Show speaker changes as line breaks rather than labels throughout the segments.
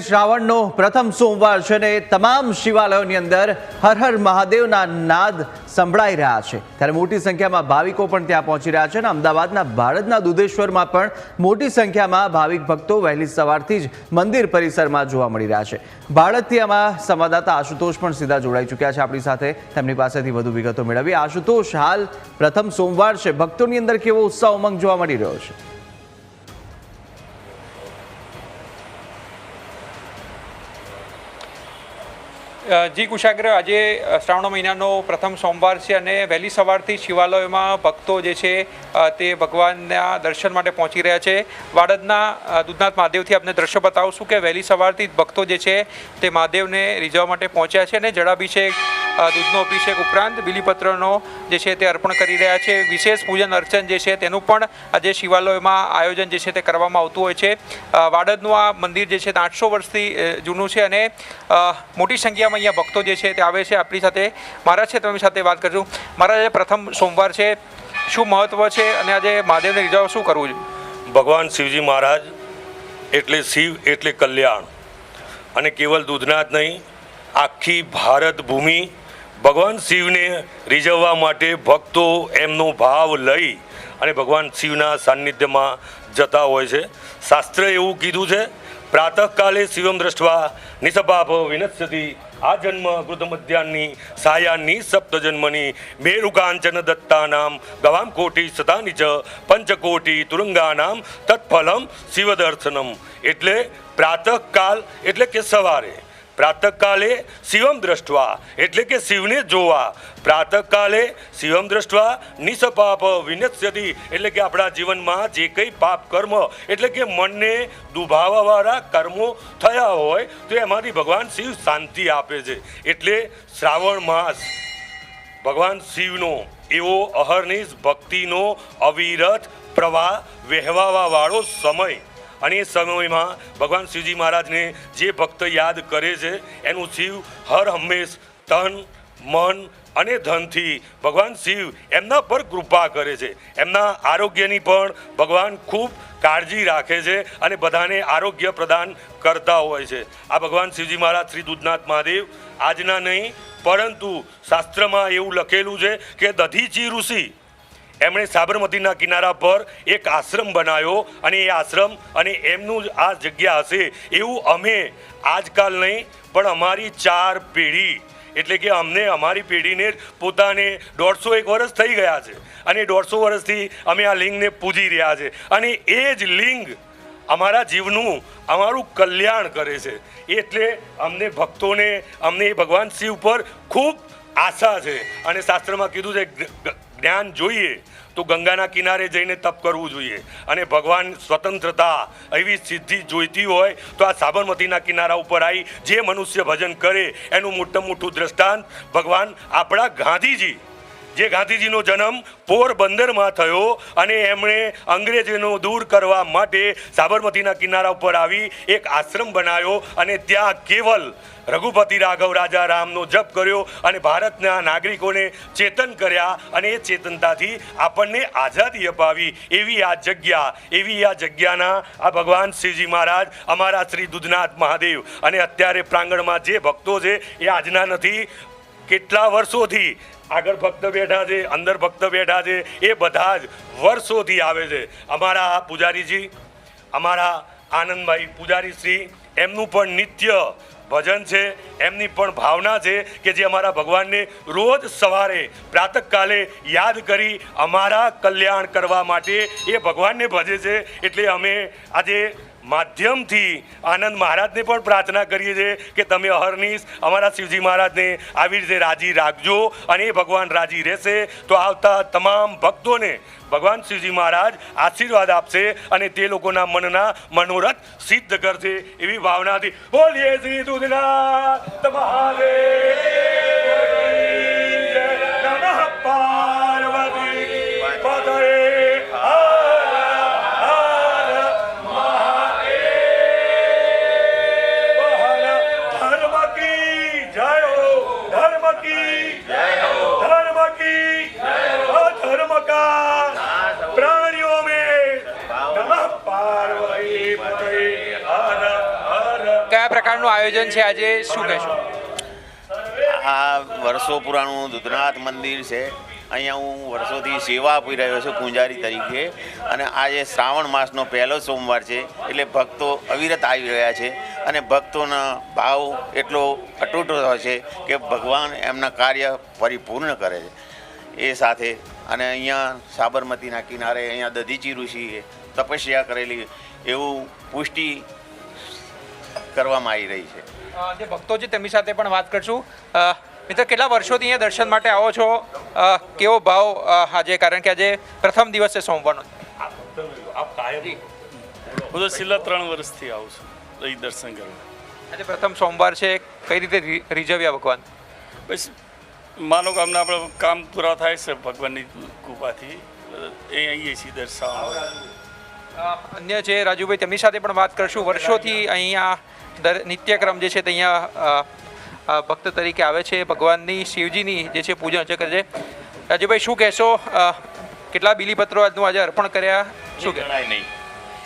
શ્રાવણનો પ્રથમ સોમવાર છે ને તમામ શિવાલયોની અંદર હર હર મહાદેવના નાદ સંભળાઈ રહ્યા છે. ત્યારે મોટી સંખ્યામાં ભાવિકો પણ ત્યાં પહોંચી રહ્યા છે અને અમદાવાદના ભારતના દુધેશ્વરમાં પણ મોટી સંખ્યામાં ભાવિક ભક્તો વહેલી સવારથી જ મંદિર પરિસરમાં જોવા મળી રહ્યા છે. ભારતથી આમાં સંવાદદાતા આશુતોષ પણ સીધા જોડાઈ ચૂક્યા છે આપણી સાથે. તેમની પાસેથી વધુ વિગતો મેળવી આશુતોષ, હાલ પ્રથમ સોમવાર છે. ભક્તોની અંદર કેવો ઉત્સાહ, ઉમંગ જોવા મળી રહ્યો છે?
જી કુશાગ્ર આજે શ્રાવણ મહિનાનો પ્રથમ સોમવાર છે અને વહેલી સવારથી શિવાલયોમાં ભક્તો જે છે તે ભગવાનના દર્શન માટે પહોંચી રહ્યા છે. વાડદના દૂધનાથ મહાદેવથી આપને દ્રશ્ય બતાવશું કે વહેલી સવારથી ભક્તો જે છે તે મહાદેવને રીઝવવા માટે પહોંચ્યા છે અને જળાભિષેક અ, દૂધનો અભિષેક ઉપરાંત બિલીપત્રનો જે છે તે અર્પણ કરી રહ્યા છે. વિશેષ પૂજન અર્ચન જે છે તેનું પણ આજે શિવાલયમાં આયોજન જે છે તે કરવામાં આવતું હોય છે. વાડદનું આ મંદિર જે છે તે આઠસો વર્ષથી જૂનું છે અને મોટી સંખ્યામાં અહીંયા ભક્તો જે છે તે આવે છે આપણી સાથે. મહારાજ છે, તમે સાથે વાત કરજો. મહારાજ પ્રથમ સોમવાર છે. શું મહત્વ છે અને આજે મહાદેવને રીઝવવા શું કરવું છે?
ભગવાન શિવજી મહારાજ એટલે શિવ એટલે કલ્યાણ. અને કેવલ દૂધનાથ નહીં, આખી ભારત ભૂમિ ભગવાન શિવને રીઝવવા માટે ભક્તો એમનો ભાવ લઈ અને ભગવાન શિવના સાનિધ્યમાં જતા હોય છે. શાસ્ત્રે એવું કીધું છે, પ્રાતઃકાલે શિવમ દ્રષ્ટવા નિસપાપ વિનશ્યતિ, આ જન્મ કૃતમધ્યાની સાયાની સપ્ત જન્મની મેરુકાંચન દત્તાનામ, ગવામ કોટી સતાની ચ પંચકોટી તુરંગાનામ, તત્ફલમ શિવદર્શનમ. એટલે પ્રાતઃકાલ એટલે કે સવારે. પ્રાતઃકાલે શિવમ દ્રષ્ટવા, એટલે કે શિવને જોવા. પ્રાતકાલે શિવમ દ્રષ્ટવા, નિસપાપ, વિનશ્યતિ, એટલે કે આપણા જીવનમાં જે કંઈ પાપ કર્મ, એટલે કે મનને દુભાવાવાળા કર્મો થયા હોય, તો એમાંથી ભગવાન શિવ શાંતિ આપે છે. એટલે શ્રાવણ માસ, ભગવાન શિવનો, એવો અહર્નિશ ભક્તિનો અવિરત પ્રવાહ વહેવાવાળો સમય. અને એ સમયમાં ભગવાન શિવજી મહારાજને જે ભક્ત યાદ કરે છે, એનું શિવ હર હંમેશ તન, મન અને ધનથી ભગવાન શિવ એમના પર કૃપા કરે છે. એમના આરોગ્યની પણ ભગવાન ખૂબ કાળજી રાખે છે અને બધાને આરોગ્ય પ્રદાન કરતા હોય છે. આ ભગવાન શિવજી મહારાજ શ્રી દૂધનાથ મહાદેવ આજના નહીં, પરંતુ શાસ્ત્રમાં એવું લખેલું છે કે દધીચી ઋષિ એમણે સાબરમતીના કિનારા પર એક આશ્રમ બનાવ્યો અને એ આશ્રમ અને એમનું જ આ જગ્યા હશે એવું અમે આજકાલ નહીં, પણ અમારી ચાર પેઢી, એટલે કે અમને, અમારી પેઢીને પોતાને દોઢસો એક વર્ષ થઈ ગયા છે. અને દોઢસો વર્ષથી અમે આ લિંગને પૂજી રહ્યા છે. અને એ જ લિંગ અમારા જીવનું, અમારું કલ્યાણ કરે છે. એટલે અમને ભક્તોને, અમને એ ભગવાન શિવ પર ખૂબ આશા છે. અને શાસ્ત્રમાં કીધું છે જ્ઞાન જોઈએ તો ગંગાના કિનારે જઈને તપ કરવું જોઈએ. અને ભગવાન સ્વતંત્રતા એવી સિદ્ધિ જોઈતી હોય તો આ સાબરમતીના કિનારા ઉપર આવી જે મનુષ્ય ભજન કરે એનું મોટું મોટું દ્રષ્ટાંત ભગવાન આપણા ગાંધીજી જે ગાંધીજીનો જન્મ પોરબંદરમાં થયો અને એમણે અંગ્રેજોનો દૂર કરવા માટે સાબરમતીના કિનારા ઉપર આવી એક આશ્રમ બનાવ્યો અને ત્યાં કેવલ રઘુપતિ રાઘવ રાજા રામનો જપ કર્યો અને ભારતના નાગરિકોને ચેતન કર્યા અને એ ચેતનતાથી આપણને આઝાદી અપાવી. એવી આ જગ્યા, એવી આ જગ્યાના આ ભગવાન શ્રીજી મહારાજ, અમારા શ્રી દુધનાથ મહાદેવ અને અત્યારે પ્રાંગણમાં જે ભક્તો છે એ આજના નથી, કેટલા વર્ષોથી આગળ ભક્ત બેઠા છે, અંદર ભક્ત બેઠા છે, એ બધા જ વર્ષોથી આવે છે. અમારા પૂજારીજી, અમારા આનંદભાઈ પૂજારી શ્રી, એમનું પણ નિત્ય ભજન છે, એમની પણ ભાવના છે કે જે અમારા ભગવાનને રોજ સવારે પ્રાતઃકાલે યાદ કરી અમારા કલ્યાણ કરવા માટે એ ભગવાનને ભજે છે. એટલે અમે આજે માધ્યમથી આનંદ મહારાજને પણ પ્રાર્થના કરીએ છીએ કે તમે અહર્નિશ અમારા શિવજી મહારાજને આવી રીતે રાજી રાખજો અને એ ભગવાન રાજી રહેશે. તો આવતા તમામ ભક્તોને ભગવાન શિવજી મહારાજ આશીર્વાદ આપશે અને તે લોકોના મનના મનોરથ સિદ્ધ કરશે એવી ભાવનાથી બોલીએ શ્રી દૂધના મહાદેવ!
પ્રકારનું આયોજન છે આજે, શું કહેશો?
આ વર્ષો પુરાણું દુધનાથ મંદિર છે. અહીંયા હું વર્ષોથી સેવા આપી રહ્યો છું પૂંજારી તરીકે. અને આજે શ્રાવણ માસનો પહેલો સોમવાર છે, એટલે ભક્તો અવિરત આવી રહ્યા છે. અને ભક્તોના ભાવ એટલો અતૂટ હોય છે કે ભગવાન એમના કાર્ય પરિપૂર્ણ કરે છે. એ સાથે અને અહીંયા સાબરમતીના કિનારે અહીંયા દધીચી ઋષિએ તપસ્યા કરેલી એવું પુષ્ટિ કરવામાં આવી રહી છે.
અ, જે ભક્તો છે તેમની સાથે પણ વાત કરશું. મિત્ર કેટલા વર્ષોથી અહીંયા દર્શન માટે આવો છો? કેવો ભાવ આજે? કારણ કે આજે પ્રથમ દિવસ છે સોમવારનો
હું તો છેલ્લા ત્રણ વર્ષથી આવું છું અહીં દર્શન કરવા.
આજે પ્રથમ સોમવાર છે. કઈ રીતે રી- રીઝવ્યા ભગવાન?
બસ માનો કે અમને આપણે કામ પૂરા થાય છે ભગવાનની કૃપાથી. એ અહીંયા છીએ દર્શાવવા
અન્ય છે રાજુભાઈ તેમની સાથે પણ વાત કરશું. વર્ષોથી અહીંયા દર નિત્યક્રમ જે છે તે અહીંયા ભક્ત તરીકે આવે છે. ભગવાનની શિવજીની જે છે પૂજા અર્ચન કરે છે. રાજુભાઈ શું કહેશો? કેટલા બિલીપત્રો આજનું આજે અર્પણ કર્યા? શું
કહેવાય નહીં.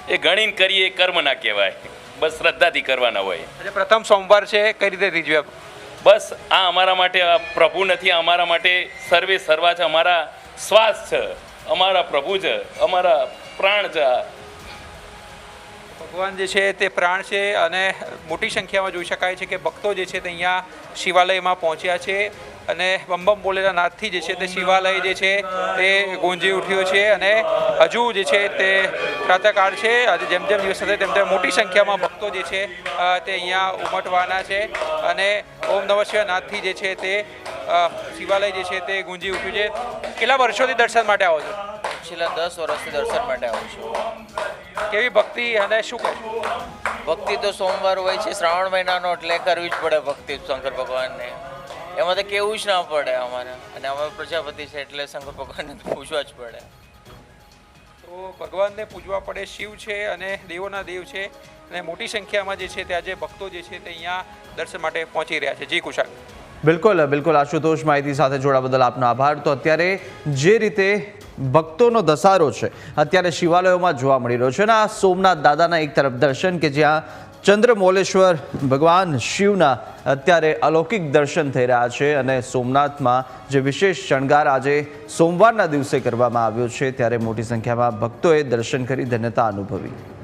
એ ગણીને કરીએ કર્મ ના કહેવાય. બસ શ્રદ્ધાથી કરવાના હોય.
આજે પ્રથમ સોમવાર છે. કઈ રીતે રીજવે
બસ આ અમારા માટે પ્રભુ નથી અમારા માટે સર્વે સર્વા છે. અમારા શ્વાસ છે. અમારા પ્રભુ છે. અમારા પ્રાણ છે.
ભગવાન જે છે તે પ્રાણ છે અને મોટી સંખ્યામાં જોઈ શકાય છે કે ભક્તો જે છે તે અહીંયા શિવાલયમાં પહોંચ્યા છે અને બમ બમ બોલેલા નાદથી જે છે તે શિવાલય જે છે તે ગુંજી ઉઠ્યો છે અને હજુ જે છે તે પ્રાતકાળ છે. આજે જેમ જેમ દિવસ થશે તેમ તેમ મોટી સંખ્યામાં ભક્તો જે છે તે અહીંયા ઉમટવાના છે અને ઓમ નમઃ નાદથી જે છે તે શિવાલય જે છે તે ગુંજી ઉઠ્યું છે. કેટલા વર્ષોથી દર્શન માટે આવો છો?
છેલ્લા દસ વર્ષથી દર્શન માટે આવું છું.
કેવી ભક્તિ અને શું કહે?
ભક્તિ તો સોમવાર હોય છે શ્રાવણ મહિનાનો એટલે કરવી જ પડે ભક્તિ શંકર ભગવાનને. એમાં તો કેવું જ ના પડે અમારે. અને અમે પ્રજાપતિ છે એટલે શંકર ભગવાનને પૂછવા જ પડે.
તો ભગવાનને પૂજવા પડે શિવ છે અને દેવોના દેવ છે. અને મોટી સંખ્યામાં જે છે તે આજે ભક્તો જે છે તે અહીંયા દર્શન માટે પહોંચી રહ્યા છે. જી કુશાલ.
બિલકુલ બિલકુલ. આશુતોષ માહિતી સાથે જોડા બદલ આપનો આભાર. તો અત્યારે જે રીતે ભક્તોનો ધસારો છે, અત્યારે શિવાલયોમાં જોવા મળી રહ્યો છે અને આ સોમનાથ દાદાના એક તરફ દર્શન કે જ્યાં ચંદ્રમોલેશ્વર ભગવાન શિવના અત્યારે અલૌકિક દર્શન થઈ રહ્યા છે અને સોમનાથમાં જે વિશેષ શણગાર આજે સોમવારના દિવસે કરવામાં આવ્યો છે, ત્યારે મોટી સંખ્યામાં ભક્તોએ દર્શન કરી ધન્યતા અનુભવી.